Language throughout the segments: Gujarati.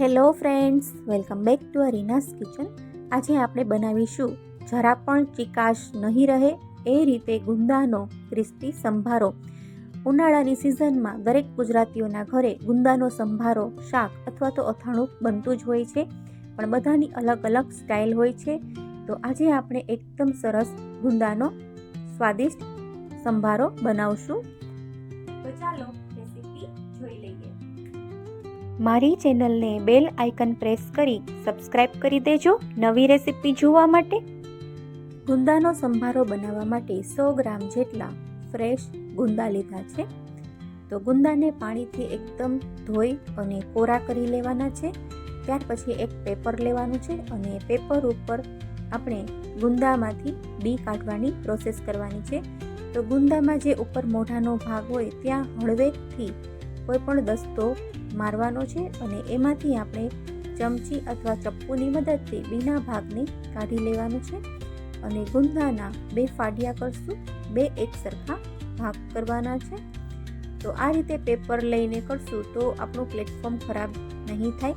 Hello friends, welcome back to Arina's kitchen. આજે આપણે બનાવીશું જરા પણ ચિકાશ નહીં રહે એ રીતે ગુંદાનો ક્રિસ્પી સંભારો. ઉનાળાની સિઝનમાં દરેક ગુજરાતીઓના ઘરે ગુંદાનો સંભારો, શાક અથવા તો અથાણું બનતું જ હોય છે, પણ બધાની અલગ અલગ સ્ટાઇલ હોય છે. તો આજે આપણે એકદમ સરસ ગુંદાનો સ્વાદિષ્ટ સંભારો બનાવશું. તો ચાલો મારી ચેનલને બેલ આઇકન પ્રેસ કરી સબસ્ક્રાઇબ કરી દેજો નવી રેસીપી જોવા માટે. ગુંદાનો સંભારો બનાવવા માટે સો ગ્રામ જેટલા ફ્રેશ ગુંદા લીધા છે. તો ગુંદાને પાણીથી એકદમ ધોઈ અને કોરા કરી લેવાના છે. ત્યાર પછી એક પેપર લેવાનું છે અને પેપર ઉપર આપણે ગુંદામાંથી બી કાઢવાની પ્રોસેસ કરવાની છે. તો ગુંદામાં જે ઉપર મોઢાનો ભાગ હોય ત્યાં હળવેકથી કોઈ પણ દસ્તો મારવાનો છે અને એમાંથી આપણે ચમચી અથવા ચપ્પુની મદદથી બીના ભાગને કાઢી લેવાનું છે અને ગુંદાના બે ફાડિયા કરશું. બે એક સરખા ભાગ કરવાના છે. તો આ રીતે પેપર લઈને કરશું તો આપણું પ્લેટફોર્મ ખરાબ નહીં થાય.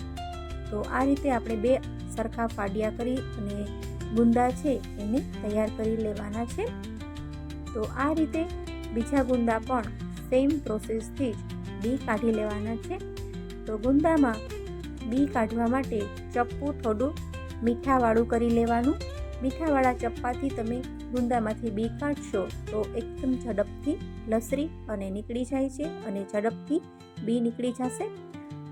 તો આ રીતે આપણે બે સરખા ફાડિયા કરી અને ગુંદા છે એને તૈયાર કરી લેવાના છે. તો આ રીતે બીજા ગુંદા પણ સેમ પ્રોસેસથી જ બી કાઢી લેવાના છે. તો ગુંદામાં બી કાઢવા માટે ચપ્પુ થોડું મીઠાવાળું કરી લેવાનું. મીઠાવાળા ચપ્પાથી તમે ગુંદામાંથી બી કાઢશો તો એકદમ ઝડપથી લસરી અને નીકળી જાય છે અને ઝડપથી બી નીકળી જશે.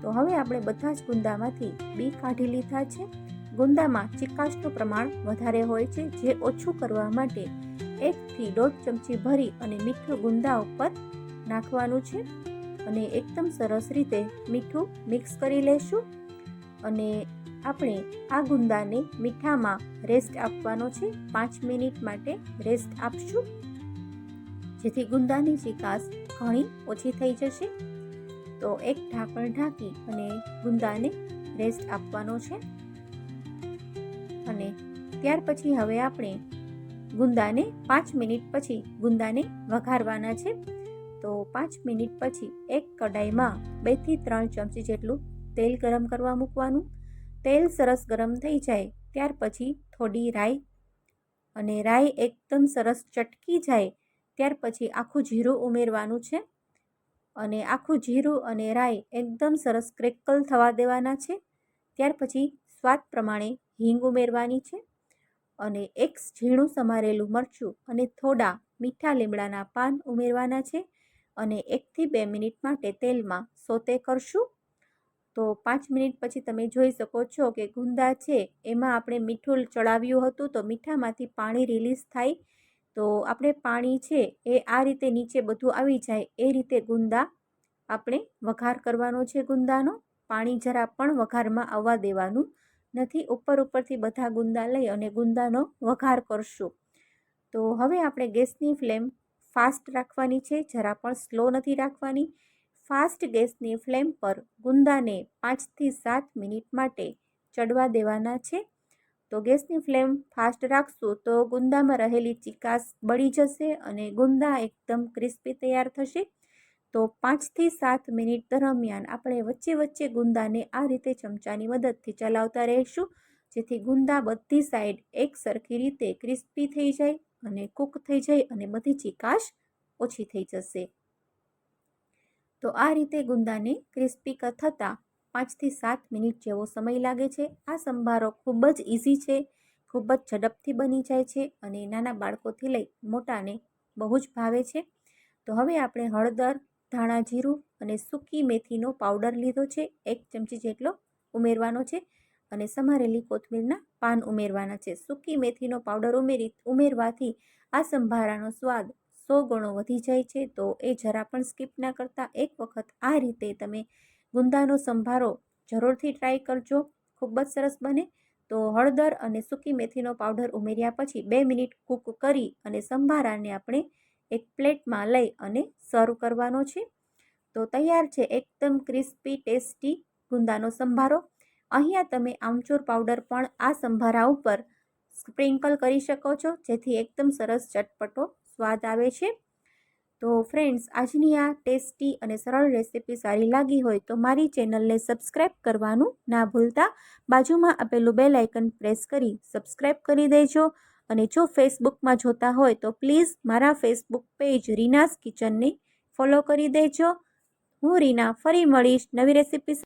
તો હવે આપણે બધા જ ગુંદામાંથી બી કાઢી લીધા છે. ગુંદામાં ચિકાશનું પ્રમાણ વધારે હોય છે, જે ઓછું કરવા માટે એકથી દોઢ ચમચી ભરી અને મીઠું ગુંદા ઉપર નાખવાનું છે. અને એકદમ સરસ રીતે મીઠું મિક્સ કરી લેશું. અને આપણે આ ગુંદાને મીઠામાં રેસ્ટ આપવાનો છે. પાંચ મિનિટ માટે રેસ્ટ આપશું. જેથી ગુંદાની ચિકાસ ઘણી ઓછી થઈ જશે. તો એક ઢાંકણ ઢાંકી અને ગુંદાને રેસ્ટ આપવાનો છે. અને ત્યાર પછી હવે આપણે ગુંદાને પાંચ મિનિટ પછી ગુંદાને વઘારવાના છે. તો પાંચ મિનિટ પછી એક કડાઈમાં બેથી ત્રણ ચમચી જેટલું તેલ ગરમ કરવા મૂકવાનું. તેલ સરસ ગરમ થઈ જાય, ત્યાર પછી થોડી રાઈ અને રાઈ એકદમ સરસ ચટકી જાય, ત્યાર પછી આખું જીરું ઉમેરવાનું છે. અને આખું જીરું અને રાઈ એકદમ સરસ ક્રેકલ થવા દેવાના છે. ત્યાર પછી સ્વાદ પ્રમાણે હિંગ ઉમેરવાની છે. અને એક ઝીણું સમારેલું મરચું અને થોડા મીઠા લીમડાના પાન ઉમેરવાના છે. અને એકથી બે મિનિટ માટે તેલમાં સોતે કરશું. તો પાંચ મિનિટ પછી તમે જોઈ શકો છો કે ગુંદા છે, એમાં આપણે મીઠું ચડાવ્યું હતું તો મીઠામાંથી પાણી રિલીઝ થાય. તો આપણે પાણી છે એ આ રીતે નીચે બધું આવી જાય, એ રીતે ગુંદા આપણે વઘાર કરવાનો છે ગુંદાનો. પાણી જરા પણ વઘારમાં આવવા દેવાનું નથી. ઉપર ઉપરથી બધા ગુંદા લઈ અને ગુંદાનો વઘાર કરશું. તો હવે આપણે ગેસની ફ્લેમ ફાસ્ટ રાખવાની છે, જરા પણ સ્લો નથી રાખવાની. ફાસ્ટ ગેસની ફ્લેમ પર ગુંદાને પાંચથી સાત મિનિટ માટે ચડવા દેવાના છે. તો ગેસની ફ્લેમ ફાસ્ટ રાખશું તો ગુંદામાં રહેલી ચિકાસ બળી જશે અને ગુંદા એકદમ ક્રિસ્પી તૈયાર થશે. તો પાંચથી સાત મિનિટ દરમિયાન આપણે વચ્ચે વચ્ચે ગુંદાને આ રીતે ચમચાની મદદથી ચલાવતા રહીશું, જેથી ગુંદા બધી સાઈડ એક સરખી રીતે ક્રિસ્પી થઈ જાય. અને કૂક થઈ જાય અને બધી ચિકાશ ઓછી થઈ જશે. તો આ રીતે ગુંદાને ક્રિસ્પી થતાં પાંચથી સાત મિનિટ જેવો સમય લાગે છે. આ સંભારો ખૂબ જ ઇઝી છે, ખૂબ જ ઝડપથી બની જાય છે અને નાના બાળકોથી લઈ મોટાને બહુ જ ભાવે છે. તો હવે આપણે હળદર, ધાણા જીરું અને સૂકી મેથીનો પાવડર લીધો છે. એક ચમચી જેટલો ઉમેરવાનો છે. અને સમારેલી કોથમીરના પાન ઉમેરવાના છે. સૂકી મેથીનો પાવડર ઉમેરી, ઉમેરવાથી આ સંભારાનો સ્વાદ સો ગણો વધી જાય છે. તો એ જરા પણ સ્કીપ ના કરતા. એક વખત આ રીતે તમે ગુંદાનો સંભારો જરૂરથી ટ્રાય કરજો. ખૂબ જ સરસ બને. તો હળદર અને સૂકી મેથીનો પાવડર ઉમેર્યા પછી બે મિનિટ કૂક કરી અને સંભારાને આપણે એક પ્લેટમાં લઈ અને સર્વ કરવાનો છે. તો તૈયાર છે એકદમ ક્રિસ્પી, ટેસ્ટી ગુંદાનો સંભારો. અહીંયા તમે આમચૂર પાવડર પણ આ સંભારા ઉપર સ્પ્રિંકલ કરી શકો છો, જેથી એકદમ સરસ ચટપટો સ્વાદ આવે છે. તો ફ્રેન્ડ્સ, આજની આ ટેસ્ટી અને સરળ રેસીપી સારી લાગી હોય તો મારી ચેનલને સબસ્ક્રાઈબ કરવાનું ના ભૂલતા. બાજુમાં આપેલું બેલ આઇકન પ્રેસ કરી સબસ્ક્રાઈબ કરી દેજો. અને જો ફેસબુકમાં જોતા હોય તો પ્લીઝ મારા ફેસબુક પેજ રીનાસ કિચનને ફોલો કરી દેજો. હું રીના, ફરી મળીશ નવી રેસીપી